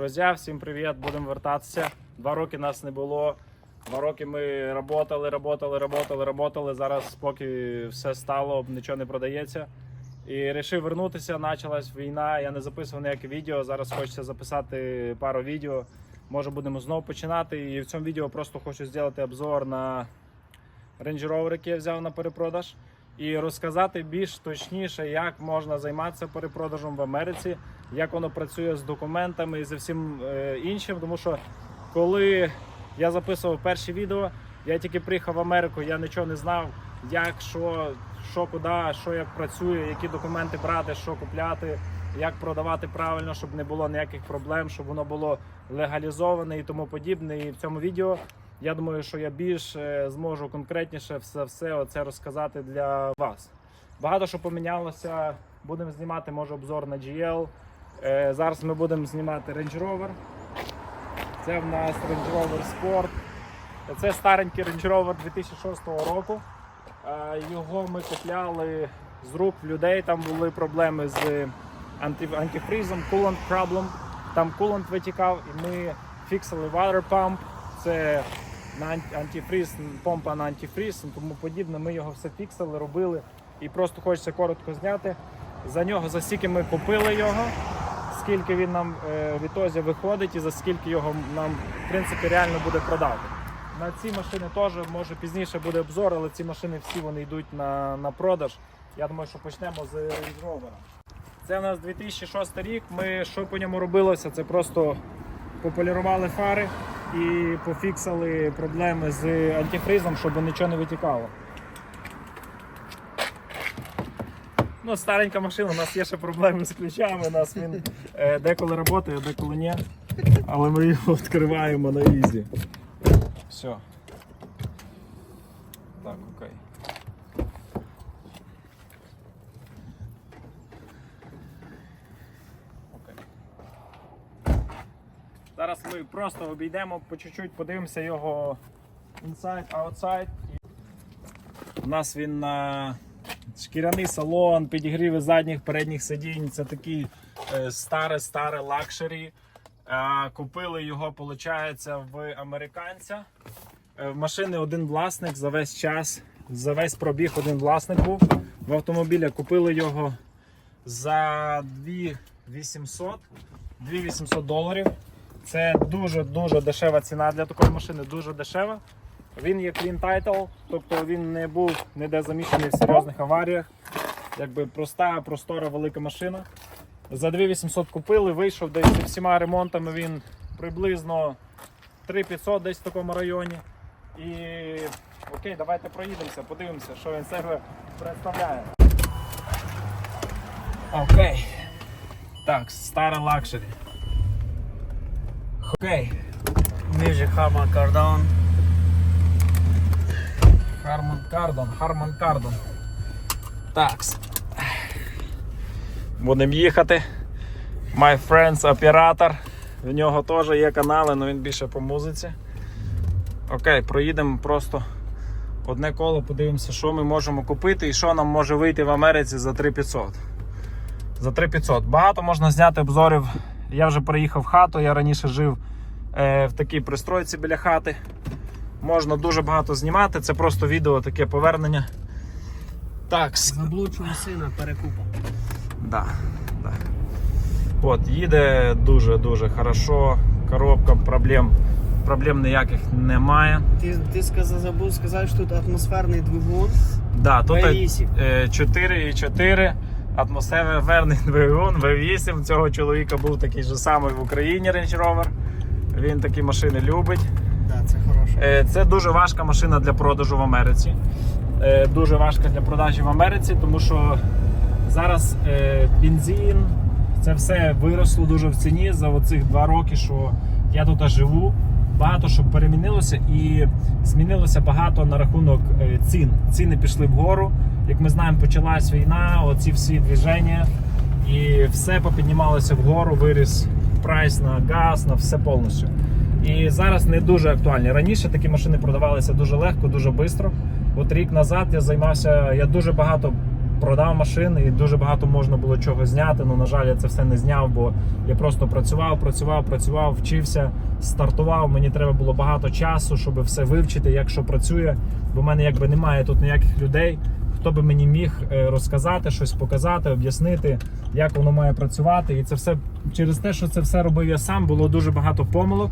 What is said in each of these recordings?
Друзі, всім привіт! Будемо вертатися. Два роки нас не було. Два роки ми работали, работали, работали, работали. Зараз, поки все стало, нічого не продається. І вирішив вернутися. Почалась війна. Я не записував ніяке відео. Зараз хочеться записати пару відео. Може будемо знову починати. І в цьому відео просто хочу зробити обзор на Range Rover, який я взяв на перепродаж. І розказати більш точніше, як можна займатися перепродажем в Америці, як воно працює з документами і з всім е, іншим. Тому що коли я записував перші відео, я тільки приїхав в Америку, я нічого не знав, як, що, що куди, що як працює, які документи брати, що купляти, як продавати правильно, щоб не було ніяких проблем, щоб воно було легалізоване і тому подібне. І в цьому відео я думаю, що я більш е, зможу конкретніше все, все оце розказати для вас. Багато що помінялося. Будемо знімати може обзор на GL. Е, Зараз ми будемо знімати Range Rover. Це в нас Range Rover Sport. Це старенький Range Rover 2006 року. Е, Його ми купляли з рук людей. Там були проблеми з анти- антифрізом, coolant problem. Там кулант витікав, і ми фіксили water pump. Це на ант- антифріз, помпа на антифріз тому подібне. Ми його все фіксили, робили. І просто хочеться коротко зняти. За нього, за скільки ми купили його, скільки він нам е, в виходить і за скільки його нам в принципі реально буде продати. На ці машини теж може пізніше буде обзор, але ці машини всі вони йдуть на, на продаж. Я думаю, що почнемо з Range. Це у нас 2006 рік. Ми що по ньому робилося? Це просто пополірували фари і пофіксили проблеми з антифризом, щоб нічого не витікало. Ну, старенька машина, у нас є ще проблеми з ключами. У нас він е, деколи працює, деколи ні. Але ми його відкриваємо на ізі. Все. Так, окей. Зараз ми просто обійдемо по чуть-чуть, подивимося його inside, outside. У нас він на шкіряний салон, підігріви задніх передніх сидінь. Це такий е, старе-старе лакшері. Купили його, виходить, в американця. Е, машини один власник за весь час, за весь пробіг один власник був. В автомобіля купили його за 2800 2800 доларів. Це дуже-дуже дешева ціна для такої машини, дуже дешева. Він є clean title, тобто він не був ніде замішаний в серйозних аваріях. Якби проста, простора, велика машина. За 2800 купили, вийшов десь зі всіма ремонтами він приблизно 3500 десь в такому районі. І окей, давайте проїдемося, подивимося, що він себе представляє. Окей. Так, стара лакшері. Окей. Music Harman Kardon. Харман Кардон, Харман Кардон. Такс. Будемо їхати. My friends оператор. В нього теж є канали, але він більше по музиці. Окей, проїдемо просто одне коло, подивимося, що ми можемо купити і що нам може вийти в Америці за 3500. За 3500. Багато можна зняти обзорів. Я вже приїхав в хату, я раніше жив е, в такій пристройці біля хати. Можна дуже багато знімати, це просто відео таке повернення. Так, Заблудшого сина перекупа. да, да. От, їде дуже-дуже хорошо. Коробка проблем, проблем ніяких немає. Ти, ти сказав, забув сказати, що тут атмосферний двигун. Да, тут V8. е, 4,4 атмосферний двигун, V8. Цього чоловіка був такий же самий в Україні Range Rover. Він такі машини любить. Да, це хороше. Е, Це дуже важка машина для продажу в Америці. Е, Дуже важка для продажі в Америці, тому що зараз е, бензин, це все виросло дуже в ціні за оцих два роки, що я тут живу. Багато що перемінилося і змінилося багато на рахунок е, цін. Ціни пішли вгору. Як ми знаємо, почалась війна, оці всі движення, і все попіднімалося вгору, виріс прайс на газ, на все повністю. І зараз не дуже актуальні. Раніше такі машини продавалися дуже легко, дуже швидко. От рік назад я займався, я дуже багато продав машини і дуже багато можна було чого зняти. Ну, на жаль, я це все не зняв, бо я просто працював, працював, працював, вчився, стартував. Мені треба було багато часу, щоб все вивчити, як що працює. Бо в мене якби немає тут ніяких людей, хто би мені міг е, розказати, щось показати, об'яснити, як воно має працювати. І це все через те, що це все робив я сам, було дуже багато помилок,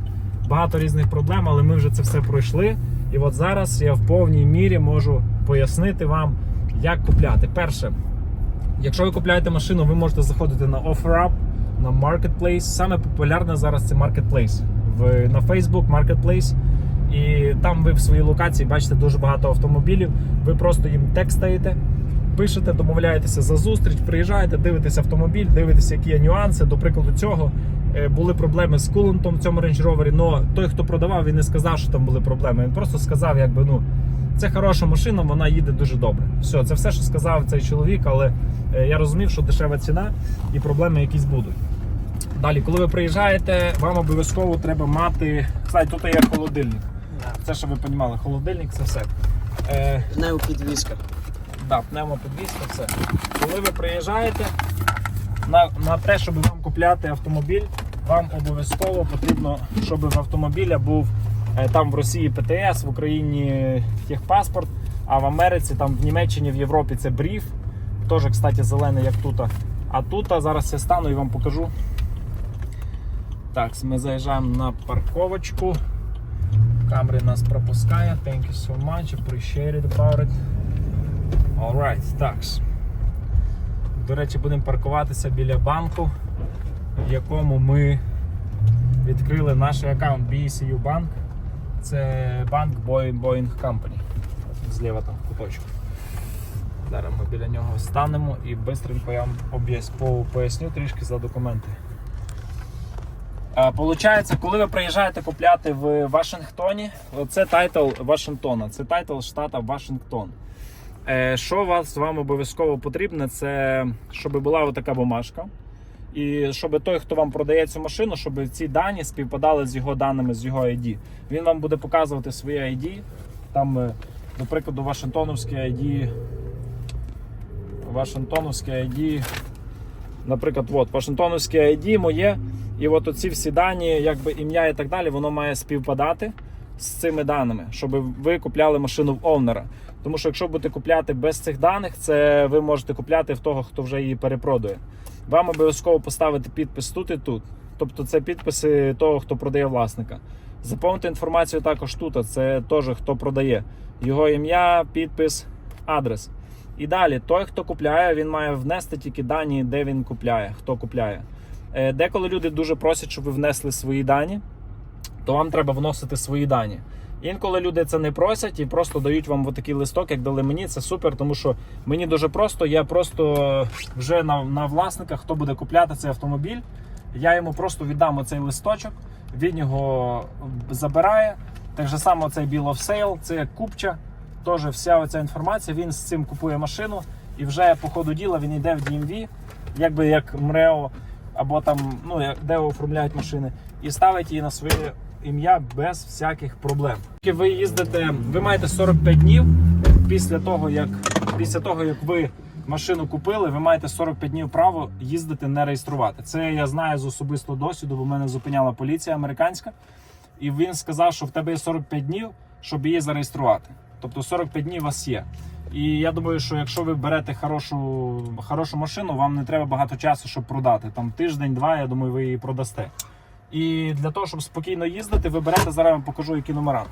багато різних проблем, але ми вже це все пройшли. І от зараз я в повній мірі можу пояснити вам, як купляти. Перше, якщо ви купляєте машину, ви можете заходити на OfferUp, на Marketplace. Саме популярне зараз це Marketplace. В, на Facebook Marketplace. І там ви в своїй локації бачите дуже багато автомобілів. Ви просто їм текстаєте, пишете, домовляєтеся за зустріч, приїжджаєте, дивитесь автомобіль, дивитесь, які є нюанси. До прикладу цього е, були проблеми з кулентом в цьому Rover, але той, хто продавав, він не сказав, що там були проблеми. Він просто сказав, якби ну. Це хороша машина, вона їде дуже добре. Все, це все, що сказав цей чоловік, але е, я розумів, що дешева ціна і проблеми якісь будуть. Далі, коли ви приїжджаєте, вам обов'язково треба мати. Кстати, тут є холодильник. Це, щоб ви розуміли, холодильник це все. Е, Пневмопідвізка. да, пневмопідвізка, все. Коли ви приїжджаєте на, на те, щоб вам купляти автомобіль, вам обов'язково потрібно, щоб в автомобіля був там в Росії ПТС, в Україні техпаспорт, а в Америці, там в Німеччині, в Європі це бріф. Теж, кстати, зелений, як тут. А тут зараз я стану і вам покажу. Так, ми заїжджаємо на парковочку. Камри нас пропускає. Thank you so much. Appreciate it about it. Alright, так. До речі, будемо паркуватися біля банку, в якому ми відкрили наш аккаунт BCU Bank. Це банк Boeing, Boeing Company. Зліва там куточку. Зараз ми біля нього станемо і швидко я вам поясню трішки за документи. Е, Получається, коли ви приїжджаєте купляти в Вашингтоні, це тайтл Вашингтона, це тайтл штата Вашингтон. Е, Що вас вам обов'язково потрібно, це щоб була така бумажка. І щоб той, хто вам продає цю машину, щоб ці дані співпадали з його даними, з його ID. Він вам буде показувати своє ID. Там, е, до прикладу, Вашингтоновське ID. Вашингтоновське ID. Наприклад, от, Вашингтоновське ID моє. І от оці всі дані, якби ім'я і так далі, воно має співпадати з цими даними, щоб ви купляли машину в овнера. Тому що якщо будете купляти без цих даних, це ви можете купляти в того, хто вже її перепродує. Вам обов'язково поставити підпис тут і тут. Тобто це підписи того, хто продає власника. Заповнити інформацію також тут, це теж хто продає. Його ім'я, підпис, адрес. І далі, той, хто купляє, він має внести тільки дані, де він купляє, хто купляє. Е, Деколи люди дуже просять, щоб ви внесли свої дані, то вам треба вносити свої дані. Інколи люди це не просять і просто дають вам такий листок, як дали мені. Це супер, тому що мені дуже просто. Я просто вже на, на власника, хто буде купляти цей автомобіль, я йому просто віддам оцей листочок, він його забирає. Так же само цей Bill of Sale, це купча. Теж вся оця інформація, він з цим купує машину і вже по ходу діла він йде в DMV, якби як МРЕО, або там, ну, де оформляють машини, і ставить її на своє ім'я без всяких проблем. Ви їздите, ви маєте 45 днів після того, як після того, як ви машину купили, ви маєте 45 днів право їздити, не реєструвати. Це я знаю з особистого досвіду, бо мене зупиняла поліція американська, і він сказав, що в тебе є 45 днів, щоб її зареєструвати. Тобто 45 днів у вас є. І я думаю, що якщо ви берете хорошу, хорошу машину, вам не треба багато часу, щоб продати. Там тиждень-два, я думаю, ви її продасте. І для того, щоб спокійно їздити, ви берете, зараз вам покажу, які номера.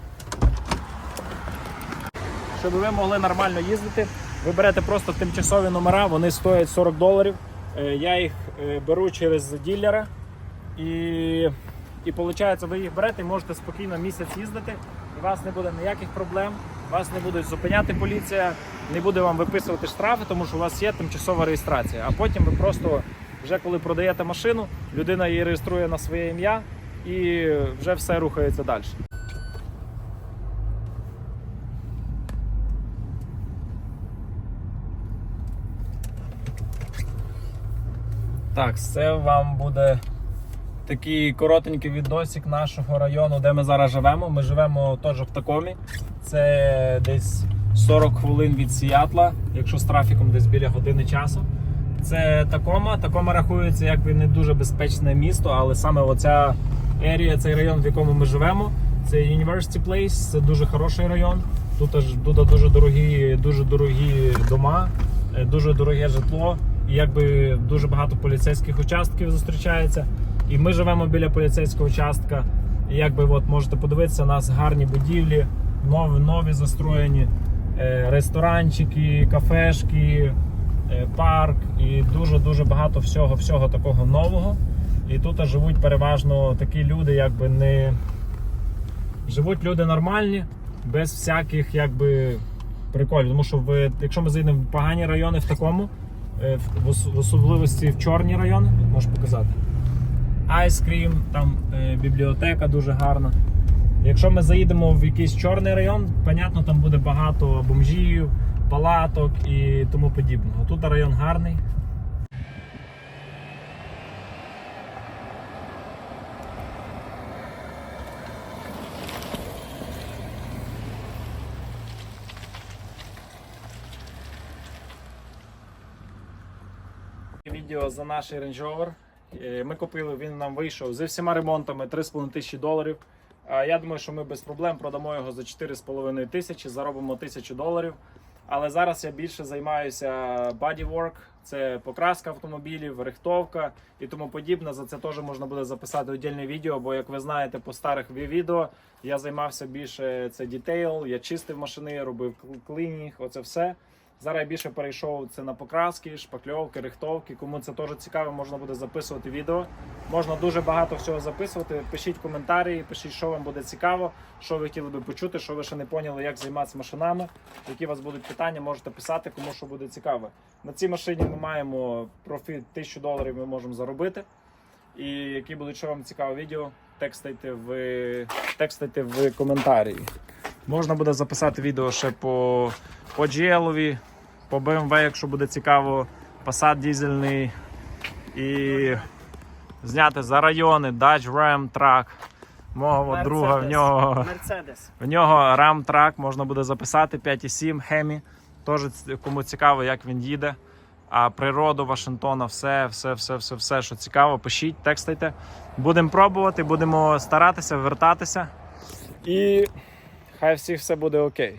Щоб ви могли нормально їздити, ви берете просто тимчасові номера, вони стоять 40 доларів. Е, Я їх е, беру через ділера. І, і виходить, ви їх берете і можете спокійно місяць їздити. У вас не буде ніяких проблем, вас не будуть зупиняти поліція, не буде вам виписувати штрафи, тому що у вас є тимчасова реєстрація. А потім ви просто, вже коли продаєте машину, людина її реєструє на своє ім'я і вже все рухається далі. Так, це вам буде такий коротенький відосик нашого району, де ми зараз живемо. Ми живемо теж в такомі. Це десь 40 хвилин від Сіатла, якщо з трафіком десь біля години часу. Це Такома. Такома рахується якби не дуже безпечне місто, але саме оця ерія, цей район, в якому ми живемо, це University Place, це дуже хороший район. Тут аж дуже дорогі, дуже дорогі дома, е, дуже дороге житло, і якби дуже багато поліцейських участків зустрічається. І ми живемо біля поліцейського участка. І якби от можете подивитися, у нас гарні будівлі, нові, нові застроєні е, ресторанчики, кафешки, парк і дуже дуже багато всього, всього такого нового. І тут живуть переважно такі люди, якби не живуть люди нормальні, без всяких якби приколів. Тому що ви, якщо ми зайдемо в погані райони в такому, е, в особливості в чорні райони, можеш показати. Айскрім, там е, бібліотека дуже гарна. Якщо ми заїдемо в якийсь чорний район, понятно, там буде багато бомжів, палаток і тому подібного. Тут район гарний. Відео за наш Range Rover. Е, Ми купили, він нам вийшов зі всіма ремонтами 3,5 тисячі доларів. Я думаю, що ми без проблем продамо його за 4,5 тисячі, заробимо тисячу доларів. Але зараз я більше займаюся bodywork, це покраска автомобілів, рихтовка і тому подібне. За це теж можна буде записати віддільне відео, бо як ви знаєте, по старих ві- відео я займався більше це дітейл, я чистив машини, робив кл- клінінг, оце все. Зараз я більше перейшов це на покраски, шпакльовки, рихтовки. Кому це теж цікаво, можна буде записувати відео. Можна дуже багато всього записувати. Пишіть коментарі, пишіть, що вам буде цікаво, що ви хотіли би почути, що ви ще не поняли, як займатися машинами. Які у вас будуть питання, можете писати, кому що буде цікаво. На цій машині ми маємо профіт 1000 доларів. Ми можемо заробити. І які будуть що вам цікаве відео, текстайте в текстайте в коментарі. Можна буде записати відео ще по, по GL, по BMW, якщо буде цікаво, Passat дізельний і зняти за райони Dodge Ram Truck. Мого от друга в нього. Мерседес. В нього Ram Truck можна буде записати 5,7 Хемі. Теж кому цікаво, як він їде. А природу Вашингтона, все, все, все, все, все, що цікаво, пишіть, текстайте. Будемо пробувати, будемо старатися, вертатися. І хай всіх все буде окей.